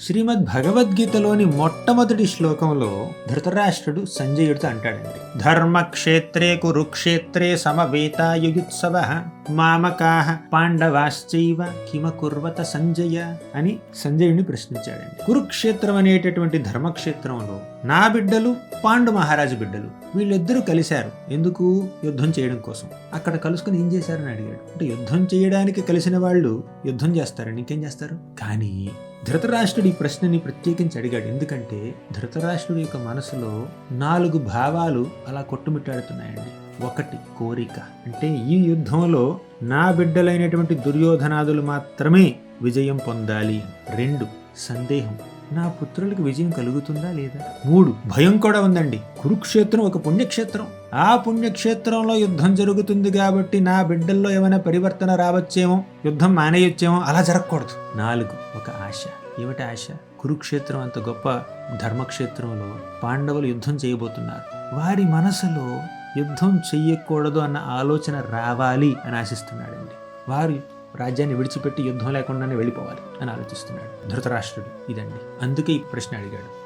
శ్రీమద్ భగవద్గీతలోని మొట్టమొదటి శ్లోకంలో ధృతరాష్ట్రుడు సంజయుడితో అంటాడండి. ధర్మక్షేత్రే కురుక్షేత్రే సమవేతాయుత్సవ మామకాహ పాండవాశ్చైవ కిమ కుర్వత సంజయ అని సంజయుడిని ప్రశ్నించాడండి. కురుక్షేత్రం అనేటటువంటి ధర్మక్షేత్రంలో నా బిడ్డలు పాండు మహారాజు బిడ్డలు వీళ్ళిద్దరూ కలిశారు. ఎందుకు? యుద్ధం చేయడం కోసం. అక్కడ కలుసుకుని ఏం చేశారని అడిగాడు. అంటే యుద్ధం చేయడానికి కలిసిన వాళ్ళు యుద్ధం చేస్తారండి ఇంకేం చేస్తారు? కానీ ధృతరాష్ట్రుడు ఈ ప్రశ్నని ప్రత్యేకించి అడిగాడు. ఎందుకంటే ధృతరాష్ట్రుడి యొక్క మనసులో నాలుగు భావాలు అలా కొట్టుమిట్టాడుతున్నాయండి. ఒకటి కోరిక. అంటే ఈ యుద్ధంలో నా బిడ్డలైనటువంటి దుర్యోధనాదులు మాత్రమే విజయం పొందాలి. రెండు సందేహం. నా పుత్రులకు విజయం కలుగుతుందా లేదా? మూడు భయం కూడా ఉందండి. కురుక్షేత్రం ఒక పుణ్యక్షేత్రం. ఆ పుణ్యక్షేత్రంలో యుద్ధం జరుగుతుంది కాబట్టి నా బిడ్డల్లో ఏమైనా పరివర్తన రావచ్చేమో యుద్ధం మానేయొచ్చేమో అలా జరగకూడదు. నాలుగు ఒక ఆశ. ఏమిటి ఆశ? కురుక్షేత్రం అంత గొప్ప ధర్మక్షేత్రంలో పాండవులు యుద్ధం చేయబోతున్నారు. వారి మనసులో యుద్ధం చెయ్యకూడదు అన్న ఆలోచన రావాలి అని ఆశిస్తున్నాడండి. వారు రాజ్యాన్ని విడిచిపెట్టి యుద్ధం లేకుండానే వెళ్ళిపోవాలి అని ఆలోచిస్తున్నాడు ధృతరాష్ట్రుడు. ఇదండి. అందుకే ఈ ప్రశ్న అడిగాడు.